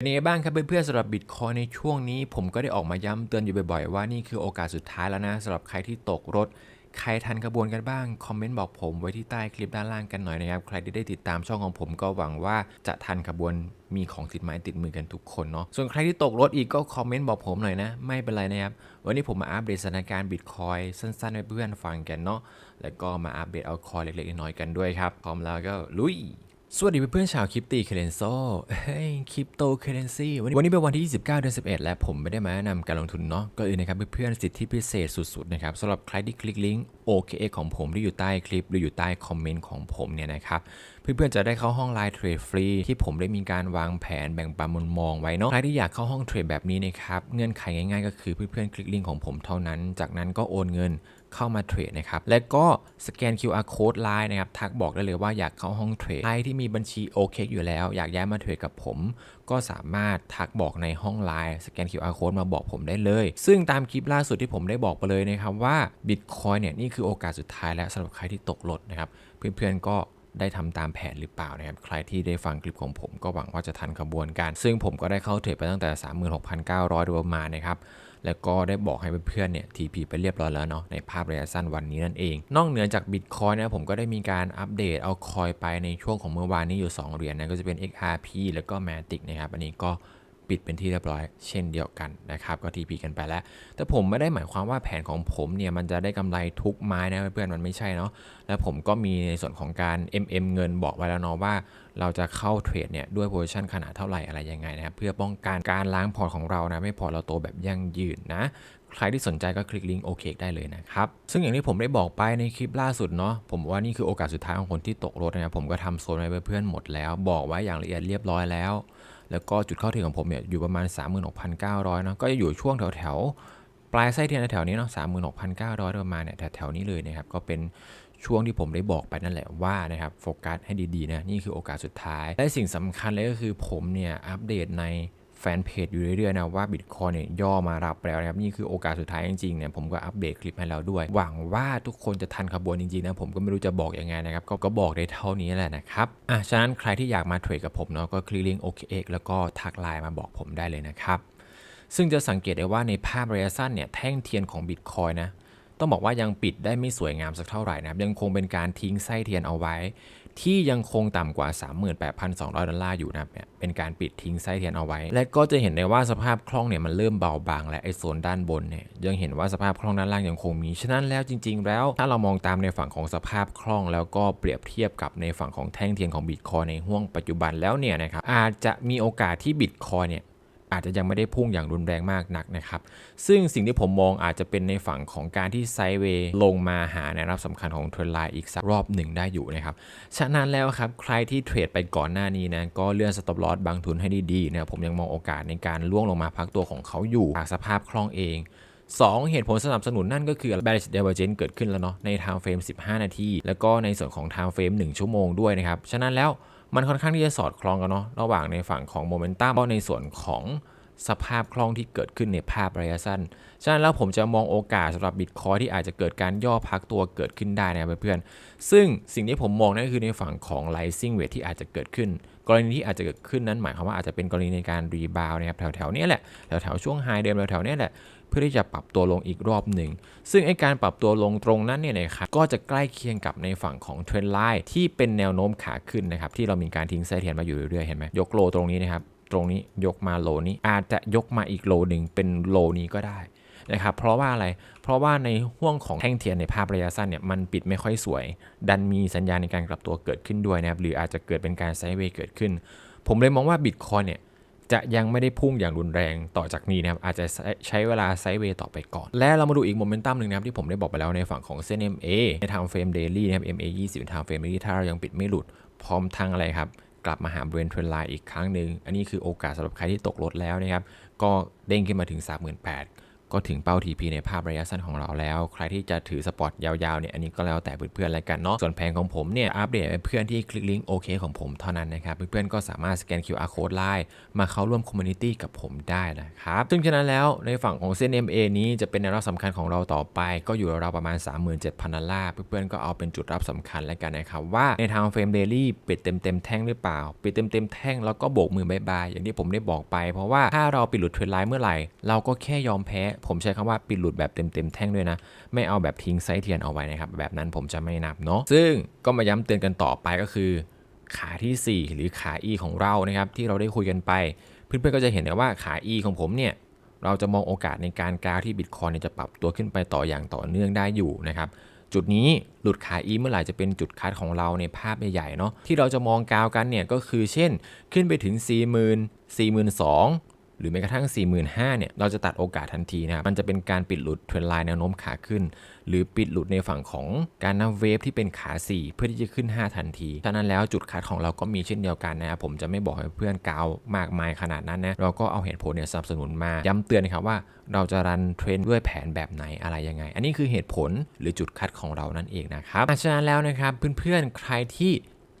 เป็นยังไงบ้างครับเพื่อนๆสำหรับบิตคอยในช่วงนี้ผมก็ได้ออกมาย้ำเตือนอยู่บ่อยๆ ว่านี่คือโอกาสสุดท้ายแล้วนะสำหรับใครที่ตกรถ ใครทันกระบวนกันบ้าง คอมเมนต์บอกผมไว้ที่ใต้คลิปด้านล่างกันหน่อยนะครับ ใครที่ได้ติดตามช่องของผมก็หวังว่าจะทันขบวนมีของติดไม้ติดมือกันทุกคนเนาะส่วนใครที่ตกรถอีกก็คอมเมนต์บอกผมหน่อยนะ ไม่เป็นไรนะครับ วันนี้ผมมาอัปเดตสถานการณ์บิตคอยสั้นๆให้เพื่อนฟังกันเนาะแล้วก็มาอัปเดตเอาคอยเล็กๆน้อยๆกันด้วยครับพร้อมแล้วก็ลุย สวัสดีเพื่อนๆชาวคริปตีเคเรนโซเฮ้ยคริปโตเคเรนซีวันนี้วันนี้เป็นวันที่ 29 เดือน 11 และผมไม่ได้มาแนะนำการลงทุนเนาะก็อื่นนะครับเพื่อนๆสิทธิพิเศษสุดๆนะครับสำหรับใครที่คลิกลิงก์ O K A ของผมที่อยู่ใต้คลิป หรืออยู่ใต้คอมเมนต์ของผมเนี่ยนะครับ เพื่อนๆจะได้เข้าห้องไลน์เทรดฟรีที่ผมได้มีการวางแผนแบ่งปันมุมมองไว้เนาะใครที่อยากเข้าห้องเทรดแบบนี้นะครับเงื่อนไขง่ายๆ ก็คือเพื่อนๆคลิกลิงก์ของผมเท่านั้น จากนั้นก็โอนเงินเข้ามาเทรดนะครับ และก็สแกน QR code ไลน์นะครับ ทักบอกได้เลยว่าอยากเข้าห้องเทรด ใครที่มีบัญชี OK อยู่แล้ว อยากย้ายมาเทรดกับผม ก็สามารถทักบอกในห้องไลน์สแกน QR code มาบอกผมได้เลย ซึ่งตามคลิปล่าสุดที่ผมได้บอกไปเลยนะครับว่า Bitcoin เนี่ยนี่คือโอกาสสุดท้ายแล้วสำหรับใครที่ตกรถนะครับ เพื่อนๆก็ ได้ทำตามแผนหรือเปล่านะครับ ใครที่ได้ฟังคลิปของผมก็หวังว่าจะทันขบวนการ ซึ่งผมก็ได้เข้าเทรดไปตั้งแต่ 36,900โดยประมาณนะครับ แล้วก็ได้บอกให้เพื่อนๆเนี่ย TP ไปเรียบร้อยแล้วเนาะในภาพระยะสั้นวันนี้นั่นเอง นอกเหนือจาก Bitcoin นะผมก็ได้มีการอัปเดตเอาคอยไปในช่วงของเมื่อวานนี้อยู่ 2 เหรียญนะก็จะเป็น XRP แล้วก็ Matic นะครับ อันนี้ก็ ปิดเป็นที่เรียบร้อยเช่นเดียวกันนะครับก็ TP กันไปแล้ว แต่ผมไม่ได้หมายความว่าแผนของผมเนี่ยมันจะได้กำไรทุกไม้นะเพื่อนๆมันไม่ใช่เนาะและผมก็มีในส่วนของการ MM เงินบอกไว้แล้วเนาะว่า เราจะเข้าเทรดเนี่ยด้วยโพซิชันขนาดเท่าไหร่อะไรยังไงนะครับเพื่อป้องกันการล้างพอร์ตของเรานะไม่พอเราโตแบบยั่งยืนนะใครที่สนใจก็คลิกลิงก์โอเคได้เลยนะครับ ซึ่งอย่างที่ผมได้บอกไปในคลิปล่าสุดเนาะ ผมว่านี่คือโอกาสสุดท้ายของคนที่ตกรถนะผมก็ทำโซนไว้เพื่อนๆหมดแล้ว บอกไว้อย่างละเอียดเรียบร้อยแล้ว แล้วก็จุดเข้าถึงของผมเนี่ยอยู่ประมาณ 36,900เนาะก็จะอยู่ช่วงแถวแถวปลายไส้เทียนแถวนี้เนาะ36,900ประมาณเนี่ยแถวๆนี้เลยนะครับ ก็เป็นช่วงที่ผมได้บอกไปนั่นแหละว่านะครับโฟกัสให้ดีๆนะ นี่คือโอกาสสุดท้าย และสิ่งสำคัญเลยก็คือผมเนี่ยอัปเดตใน แฟนเพจอยู่เรื่อยๆนะว่า Bitcoin เนี่ยย่อมารับแล้วนะครับนี่คือโอกาสสุดท้ายจริงๆเนี่ยผมก็อัปเดตคลิปให้แล้วด้วย หวังว่าทุกคนจะทันขบวนจริงๆนะผมก็ไม่รู้จะบอกยังไงนะครับก็ก็บอกได้เท่านี้แหละนะครับอะฉะนั้นใครที่อยากมาเทรดกับผมเนาะก็คลิกลิงก์ OKX แล้วก็ทักไลน์มาบอกผมได้เลยนะครับซึ่งจะสังเกตได้ว่าในภาพระยะสั้นเนี่ยแท่งเทียนของ Bitcoin นะ ต้องบอกว่ายังปิดได้ไม่สวยงามสักเท่าไหร่นะครับยังคงเป็นการทิ้งไส้เทียนเอาไว้ ที่ยังคงต่ำกว่า 38,200 ดอลลาร์อยู่นะครับเนี่ยเป็นการปิดทิ้งไส้เทียนเอาไว้ และก็จะเห็นได้ว่าสภาพคล่องเนี่ยมันเริ่มเบาบาง และไอโซนด้านบนเนี่ยยังเห็นว่าสภาพคล่องด้านล่างยังคงมีฉะนั้นแล้วจริง ๆ แล้ว ถ้าเรามองตามในฝั่งของสภาพคล่อง แล้วก็เปรียบเทียบกับในฝั่งของแท่งเทียนของบิตคอยในห่วงปัจจุบันแล้วเนี่ยนะครับอาจจะมีโอกาสที่บิตคอยเนี่ย อาจจะยังไม่ได้พุ่งอย่างรุนแรงมากนักนะครับ ซึ่งสิ่งที่ผมมองอาจจะเป็นในฝั่งของการที่ไซเวย์ลงมาหาแนวรับสำคัญของเทรนไลน์อีกสักรอบหนึ่งได้อยู่นะครับ ฉะนั้นแล้วครับใครที่เทรดไปก่อนหน้านี้นะก็เลื่อนสต็อปลอสบางทุนให้ดีๆนะครับผมยังมองโอกาสในการล่วงลงมาพักตัวของเขาอยู่จากสภาพคล่องเอง 2 เหตุผลสนับสนุนนั่นก็คือ bearish divergence เกิดขึ้นแล้วเนาะใน time frame 15 นาที แล้วก็ในส่วนของ time frame 1 ชั่วโมงด้วยนะครับ ฉะนั้นแล้ว มันค่อนข้างที่จะสอดคล้องกันเนาะระหว่างในฝั่งของโมเมนตัมก็ในส่วนของสภาพคล่องที่เกิดขึ้นในภาพระยะสั้น ฉะนั้นแล้วผมจะมองโอกาสสำหรับบิตคอยที่อาจจะเกิดการย่อพักตัวเกิดขึ้นได้นะเพื่อนๆ ซึ่งสิ่งที่ผมมองนั่นก็คือในฝั่งของ rising wave ที่อาจจะเกิดขึ้น กรณีที่อาจจะเกิดขึ้นนั้นหมายความว่าอาจจะเป็นกรณีในการรีบาวนะครับแถวๆนี้แหละ แถวๆช่วงไฮเดิมแถวๆนี้แหละ เพื่อที่จะปรับตัวลงอีกรอบหนึ่ง ซึ่งไอการปรับตัวลงตรงนั้นเนี่ยนะครับก็จะใกล้เคียงกับในฝั่งของเทรนไลน์ที่เป็นแนวโน้มขาขึ้นนะครับที่เรามีการทิ้งไส้เทียนมาอยู่เรื่อยๆเห็นไหมยกโลตรงนี้นะครับตรงนี้ยกมาโลนี้อาจจะยกมาอีกโลหนึ่งเป็นโลนี้ก็ได้นะครับเพราะว่าอะไร เพราะว่าในห่วงของแท่งเทียนในภาพระยะสั้นเนี่ยมันปิดไม่ค่อยสวย ดันมีสัญญาณในการกลับตัวเกิดขึ้นด้วยนะครับหรืออาจจะเกิดเป็นการไซด์เวย์เกิดขึ้น ผมเลยมองว่าบิตคอยเนี่ย จะยังไม่ได้พุ่งอย่างรุนแรงต่อจากนี้นะครับอาจจะใช้เวลาไซด์เวย์ต่อไปก่อน และเรามาดูอีกโมเมนตัมหนึ่งนะครับที่ผมได้บอกไปแล้วในฝั่งของเส้น MA ในทางเฟรมเดลี่นะครับ MA 20ทางเฟรมเดลี่ถ้าเรายังปิดไม่หลุดพร้อมทางอะไรครับกลับมาหาบริเวณเทรนไลน์อีกครั้งหนึ่งอันนี้คือโอกาสสำหรับใครที่ตกรถแล้วนะครับก็เด้งขึ้นมาถึง 38,000 ก็ถึงเป้า TP ในภาพระยะสั้นของเราแล้ว ใครที่จะถือสปอร์ตยาวๆเนี่ยอันนี้ก็แล้วแต่เพื่อนๆแล้วกันเนาะส่วนแผนของผมเนี่ยอัปเดตเพื่อนที่คลิกลิงก์โอเคของผมเท่านั้นนะครับเพื่อนๆก็สามารถสแกน QR code ไลน์มาเข้าร่วมคอมมูนิตี้กับผมได้นะครับซึ่งฉะนั้นแล้วในฝั่งของเส้น MA นี้จะเป็นแนวรับสำคัญของเราต่อไป ก็อยู่ราวประมาณ 37,000ดอลลาร์เพื่อนๆก็เอาเป็นจุดรับสำคัญแล้วกันนะครับว่าในทางเฟรมเดลี่ปิดเต็มๆแท่งหรือเปล่าปิดเต็มๆแท่งแล้วก็โบกมือบายบายอย่างที่ผมได้บอกไป เพราะว่าถ้าเราปิดหลุดเทรนไลน์เมื่อไหร่เราก็แค่ยอมแพ้ผมใช้คำว่าปิดหลุดแบบเต็มๆแท่งด้วยนะ ไม่เอาแบบทิ้งไซส์เทียนเอาไว้นะครับ แบบนั้นผมจะไม่นับเนาะซึ่งก็มาย้ำเตือนกันต่อไปก็คือ ขาที่ 4 หรือขา E ของเรานะครับที่เราได้คุยกันไป เพื่อนๆก็จะเห็นได้ว่าขา E ของผมเนี่ยเราจะมองโอกาสในการกาวที่บิตคอยน์จะปรับตัวขึ้นไปต่ออย่างต่อเนื่องได้อยู่นะครับจุดนี้หลุดขา E เมื่อไหร่จะเป็นจุดคัดของเราในภาพใหญ่ๆเนาะที่เราจะมองกาวกันเนี่ยก็คือเช่น ขึ้นไปถึง 4 0 0 0 0 42,000 หรือแม้กระทั่ง 45,000เนี่ยเราจะตัดโอกาสทันทีนะครับมันจะเป็นการปิดหลุดเทรนไลน์แนวโน้มขาขึ้น หรือปิดหลุดในฝั่งของการนับเวฟที่เป็นขา 4 เพื่อที่จะขึ้น 5 ทันทีฉะนั้นแล้วจุดคัดของเราก็มีเช่นเดียวกันนะครับผมจะไม่บอกให้เพื่อนกาวมากมายขนาดนั้นนะเราก็เอาเหตุผลเนี่ยสนับสนุนมาย้ำเตือนนะครับว่าเราจะรันเทรนด้วยแผนแบบไหนอะไรยังไง อันนี้คือเหตุผลหรือจุดคัดของเรานั่นเองนะครับฉะนั้นแล้วนะครับเพื่อนๆใครที่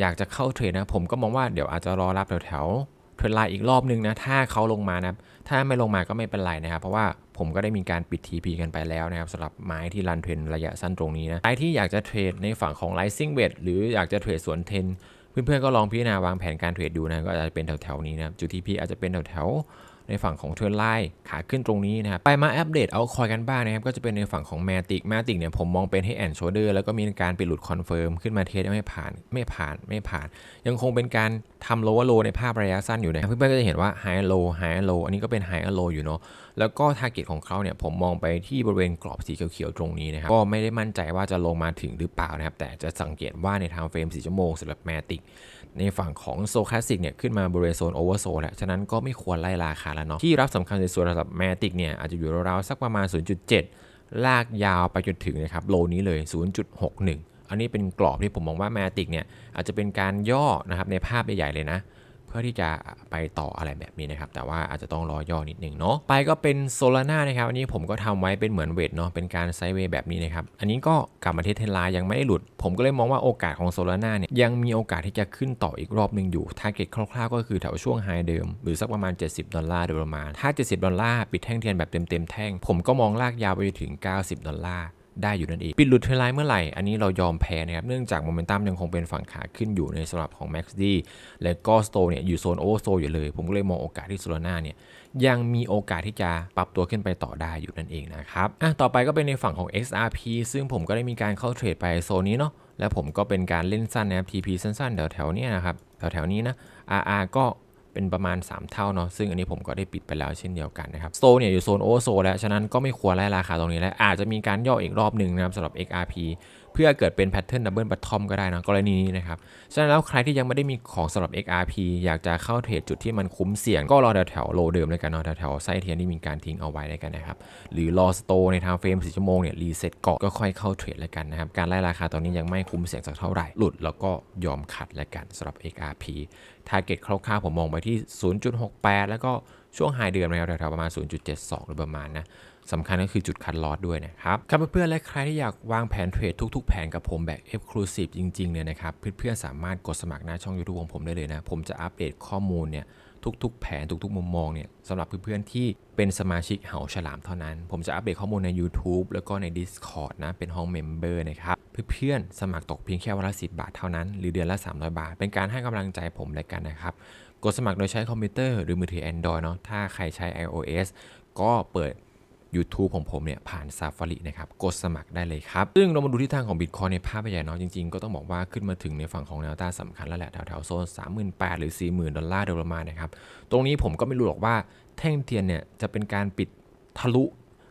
อยากจะเข้าเทรดนะผมก็มองว่าเดี๋ยวอาจจะรอรับแถวๆ ทรนไลน์อีกรอบนึงนะถ้าเขาลงมานะถ้าไม่ลงมาก็ไม่เป็นไรนะครับ เพราะว่าผมก็ได้มีการปิด TP กันไปแล้วนะครับสำหรับไม้ที่รันเทรนระยะสั้นตรงนี้นะใครที่อยากจะเทรดในฝั่งของ Rising w e t หรืออยากจะเทรดสวนเทรนเพื่อนๆก็ลองพิจารณาวางแผนการเทรดดูนะก็อาจจะเป็นแถวๆนี้นะจุด TP อาจจะเป็นแถวๆ ในฝั่งของเทรนไลน์ขาขึ้นตรงนี้นะครับไปมาอัปเดตเอาคอยกันบ้างนะครับก็จะเป็นในฝั่งของ Matic Matic เนี่ยผมมองเป็นให้แอนโชเดอร์แล้วก็มีการปิดหลุดคอนเฟิร์มขึ้นมาเทสไม่ผ่านไม่ผ่านไม่ผ่าน ยังคงเป็นการทำ lower low ในภาพระยะสั้นอยู่นะเพื่อนๆก็จะเห็นว่า high low high low อันนี้ก็เป็น high low อยู่เนาะแล้วก็ target ของเขาเนี่ยผมมองไปที่บริเวณกรอบสีเขียวๆตรงนี้นะครับก็ไม่ได้มั่นใจว่าจะลงมาถึงหรือเปล่านะครับแต่จะสังเกตว่าในทางเฟรม4ชั่วโมงสำหรับ Matic ในฝั่งของโซคลาสสิกเนี่ยขึ้นมาบริเวณโซนโอเวอร์โซนแล้วฉะนั้นก็ไม่ควรไล่ราคาแล้วเนาะที่รับสำคัญในส่วนระดับแมติกเนี่ยอาจจะอยู่ราวๆสักประมาณ 0.7 ลากยาวไปจนถึงนะครับโลนี้เลย 0.61 อันนี้เป็นกรอบที่ผมมองว่าแมติกเนี่ยอาจจะเป็นการย่อนะครับในภาพใหญ่ๆเลยนะ พื่อที่จะไปต่ออะไรแบบนี้นะครับ แต่ว่าอาจจะต้องรอย่อนิดนึงเนาะไปก็เป็นโซลาร่านะครับ อันนี้ผมก็ทำไว้เป็นเหมือนเวทเนาะเป็นการไซด์เวย์แบบนี้นะครับ อันนี้ก็กลับมาที่เทนไลน์ยังไม่ได้หลุด ผมก็เลยมองว่าโอกาสของโซลาร่าเนี่ยยังมีโอกาสที่จะขึ้นต่ออีกรอบหนึ่งอยู่ทาร์เก็ตคร่าวๆก็คือแถวช่วงไฮเดิม หรือสักประมาณ 70 ดอลลาร์โดยประมาณถ้า 70 ดอลลาร์ปิดแท่งเทียนแบบเต็มๆแท่ง ผมก็มองลากยาวไปถึง 90 ดอลลาร์ ได้อยู่นั่นเอง ปิดหลุดเทรนไลน์เมื่อไหร่ อันนี้เรายอมแพ้นะครับ เนื่องจากโมเมนตัมยังคงเป็นฝั่งขาขึ้นอยู่ในสำหรับของ MACD และก็สโตเนี่ยอยู่โซนโอเวอร์โซอยู่เลย ผมก็เลยมองโอกาสที่โซลาร่าเนี่ยยังมีโอกาสที่จะปรับตัวขึ้นไปต่อได้อยู่นั่นเองนะครับ อะ ต่อไปก็เป็นในฝั่งของ XRP ซึ่งผมก็ได้มีการเข้าเทรดไปโซนนี้เนาะ แล้วผมก็เป็นการเล่นสั้นนะครับ TP สั้นๆแถวๆเนี้นะครับ แถวๆนี้นะ RR ก็ เป็นประมาณ 3 เท่าเนาะซึ่งอันนี้ผมก็ได้ปิดไปแล้วเช่นเดียวกันนะครับโซนเนี่ยอยู่โซนโอเวอร์โซแล้ว ฉะนั้นก็ไม่ควรไล่ราคาตรงนี้แล้วอาจจะมีการย่ออีกรอบหนึ่งนะครับสำหรับ XRP เพื่อเกิดเป็นแพทเทิร์นดับเบิลบัตทอมก็ได้นะกรณีนี้นะครับ ฉะนั้นแล้วใครที่ยังไม่ได้มีของสำหรับ XRP อยากจะเข้าเทรดจุดที่มันคุ้มเสี่ยงก็รอแถวๆโลเดิมเลยกันเนาะแถวๆไซเทียนที่มีการทิ้งเอาไว้เลยกันนะครับ หรือรอสโตในทางเฟรม4ชั่วโมงเนี่ยรีเซ็ตก่อนก็ค่อยเข้าเทรดเลยกันนะครับ การไล่ราคาตอนนี้ยังไม่คุ้มเสี่ยงสักเท่าไหร่หลุดแล้วก็ยอมขัดเลยกันสำหรับ XRP Target คร่าวๆผมมองไปที่ 0.68 แล้วก็ช่วงไฮเดือนนะครับแถวๆประมาณ 0.72 หรือประมาณนะ สำคัญก็คือจุดคัดลอสด้วยนะครับ ครับเพื่อนๆและใครที่อยากวางแผนเทรดทุก ๆ แผนกับผมแบบ Exclusive จริงๆเนี่ยนะครับเพื่อนๆสามารถกดสมัครหน้าช่อง YouTube ของผมได้เลยนะ ผมจะอัปเดตข้อมูลเนี่ยทุกๆ แผนทุกๆ มุมมองเนี่ยสำหรับเพื่อนๆที่เป็นสมาชิกเหาฉลามเท่านั้น ผมจะอัปเดตข้อมูลใน YouTube แล้วก็ใน Discord นะ เป็นห้องเมมเบอร์นะครับ เพื่อนๆ สมัครตกเพียงแค่วันละ 10 บาทเท่านั้น หรือเดือนละ 300 บาท เป็นการให้กำลังใจผมและกันนะครับ กดสมัครโดยใช้คอมพิวเตอร์หรือมือถือ Android เนาะถ้าใครใช้ iOS ก็เปิด YouTube ของผมเนี่ยผ่าน Safari นะครับกดสมัครได้เลยครับ ซึ่งเรามาดูทิศทางของ Bitcoin ในภาพใหญ่เนาะจริงๆ ก็ต้องบอกว่าขึ้นมาถึงในฝั่งของแนวต้านสำคัญแล้วแหละแถวๆโซน38,000หรือ 40,000 ดอลลาร์โดยประมาณนะครับตรงนี้ผมก็ไม่รู้หรอกว่าแท่งเทียนเนี่ยจะเป็นการปิดทะลุ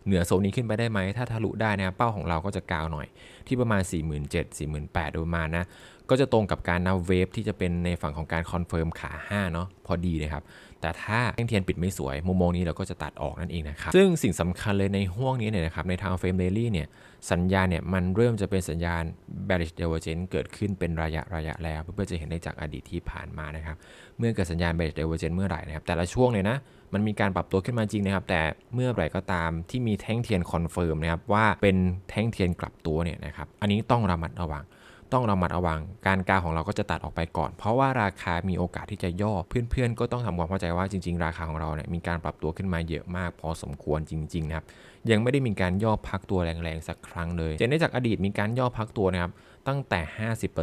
เหนือโซนนี้ขึ้นไปได้ไหม ถ้าทะลุได้นะเป้าของเราก็จะกาวหน่อย ที่ประมาณ 47,000 48,000โดยประมาณนะก็จะตรงกับการนับเวฟที่จะเป็นในฝั่งของการคอนเฟิร์มขา5เนาะพอดีนะครับแต่ถ้าแท่งเทียนปิดไม่สวย มุมมองนี้เราก็จะตัดออกนั่นเองนะครับซึ่งสิ่งสำคัญเลยในห่วงนี้เนี่ยนะครับในทางเฟรมเดลี่เนี่ยสัญญาณเนี่ยมันเริ่มจะเป็นสัญญาณ bearish divergence เกิดขึ้นเป็นระยะระยะแล้ว เพื่อจะเห็นได้จากอดีตที่ผ่านมานะครับเมื่อเกิดสัญญาณ bearish divergence เมื่อไหร่นะครับแต่ละช่วงเลยนะมันมีการปรับตัวขึ้นมาจริงนะครับ แต่เมื่อไหร่ก็ตามที่มีแท่งเทียนคอนเฟิร์มนะครับว่าเป็นแท่งเทียนกลับตัวเนี่ยนะครับอันนี้ต้องระมัดระวัง ต้องระมัดระวัง การกาของเราก็จะตัดออกไปก่อน เพราะว่าราคามีโอกาสที่จะย่อ เพื่อนๆ ก็ต้องทำความเข้าใจว่าจริง ๆ ราคาของเราเนี่ยมีการปรับตัวขึ้นมาเยอะมาก พอสมควรจริงๆนะครับ ยังไม่ได้มีการย่อพักตัวแรงๆสักครั้งเลยจะได้จากอดีตมีการย่อพักตัวนะครับตั้งแต่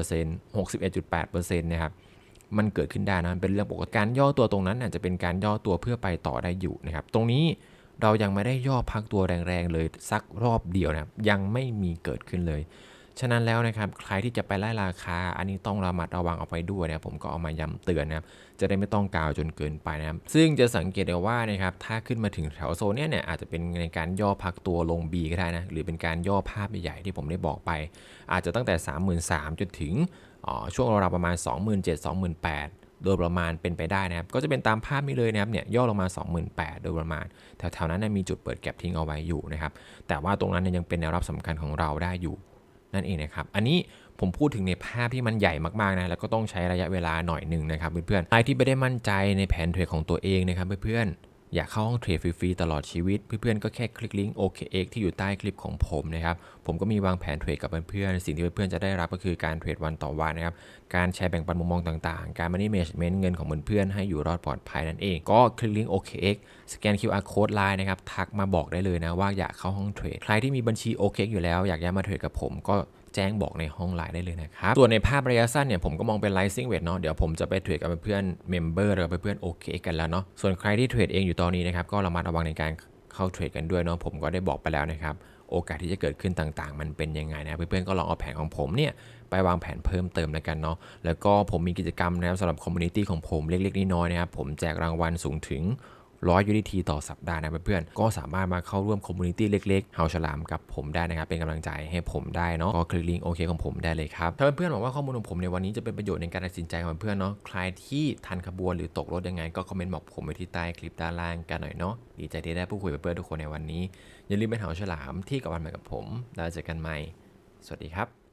50% 61.8%นะครับมันเกิดขึ้นได้นะมันเป็นเรื่องปกติการย่อตัวตรงนั้นอาจจะเป็นการย่อตัวเพื่อไปต่อได้อยู่นะครับ ตรงนี้เรายังไม่ได้ย่อพักตัวแรงๆเลยสักรอบเดียวนะครับ ยังไม่มีเกิดขึ้นเลย ฉะนั้นแล้วนะครับใครที่จะไปไล่ราคา อันนี้ต้องระมัดระวังเอาไปด้วยนะครับผมก็เอามาย้ำเตือนนะครับจะได้ไม่ต้องกาวจนเกินไปนะครับซึ่งจะสังเกตได้ว่านะครับถ้าขึ้นมาถึงแถวโซนเนี้ยเนี่ยอาจจะเป็นในการย่อพักตัวลง B ก็ได้นะหรือเป็นการย่อภาพใหญ่ๆที่ผมได้บอกไป อาจจะตั้งแต่ 33,000จนถึงช่วงราวประมาณ 27,000 28,000โดยประมาณเป็นไปได้นะครับ ก็จะเป็นตามภาพนี้เลยนะครับเนี่ยย่อลงมา 28,000โดยประมาณ แถวๆนั้นนะมีจุดเปิดแก็บทิ้งเอาไว้อยู่นะครับ แต่ว่าตรงนั้นยังเป็นแนวรับสำคัญของเราได้อยู่ นั่นเองนะครับ อันนี้ผมพูดถึงในภาพที่มันใหญ่มากๆนะแล้วก็ต้องใช้ระยะเวลาหน่อยหนึ่งนะครับเพื่อนๆใครที่ไม่ได้มั่นใจในแผนเทรดของตัวเองนะครับเพื่อนๆ อยากเข้าห้องเทรดฟรีๆตลอดชีวิต เพื่อนๆก็แค่คลิกลิงก์ OKX ที่อยู่ใต้คลิปของผมนะครับ ผมก็มีวางแผนเทรดกับเพื่อนๆ สิ่งที่เพื่อนๆจะได้รับก็คือการเทรดวันต่อวันนะครับ การแชร์แบ่งปันมุมมองต่างๆ การ manage management เงินของเพื่อนๆ ให้อยู่รอดปลอดภัยนั่นเอง ก็คลิกลิงก์ OKX สแกน QR code line นะครับ ทักมาบอกได้เลยนะว่าอยากเข้าห้องเทรด ใครที่มีบัญชี OKX อยู่แล้ว อยากย้ายมาเทรดกับผมก็ แจ้งบอกในห้องไลน์ได้เลยนะครับ ส่วนในภาพระยะสั้นเนี่ยผมก็มองเป็น rising weight เนาะเดี๋ยวผมจะไปเทรดกับเพื่อนๆ member หรือเพื่อนๆ OK กันแล้วเนาะส่วนใครที่เทรดเองอยู่ตอนนี้นะครับก็ระมัดระวังในการเข้าเทรดกันด้วยเนาะผมก็ได้บอกไปแล้วนะครับโอกาสที่จะเกิดขึ้นต่างๆ มันเป็นยังไงนะเพื่อนๆก็ลองเอาแผนของผมเนี่ยไปวางแผนเพิ่มเติมแล้วกันเนาะแล้วก็ผมมีกิจกรรมนะครับสำหรับคอมมูนิตี้ของผมเล็กๆน้อยๆนะครับผมแจกรางวัลสูงถึง ร้อยยูนิทีต่อสัปดาห์นะเพื่อนๆก็สามารถมาเข้าร่วมคอมมูนิตี้เล็กๆเฮาฉลามกับผมได้นะครับ เป็นกำลังใจให้ผมได้เนาะก็คลิกลิงก์โอเคของผมได้เลยครับ ถ้าเพื่อนๆหวังว่าข้อมูลของผมในวันนี้จะเป็นประโยชน์ในการตัดสินใจของเพื่อนๆเนาะใครที่ทันขบวนหรือตกรถยังไง ก็คอมเมนต์บอกผมไว้ที่ใต้คลิปด้านล่างกันหน่อยเนาะดีใจที่ได้พูดคุยกับเพื่อนๆทุกคนในวันนี้อย่าลืมเป็นเฮาฉลามที่กับวันใหม่กับผมแล้วเจอกันใหม่ สวัสดีครับ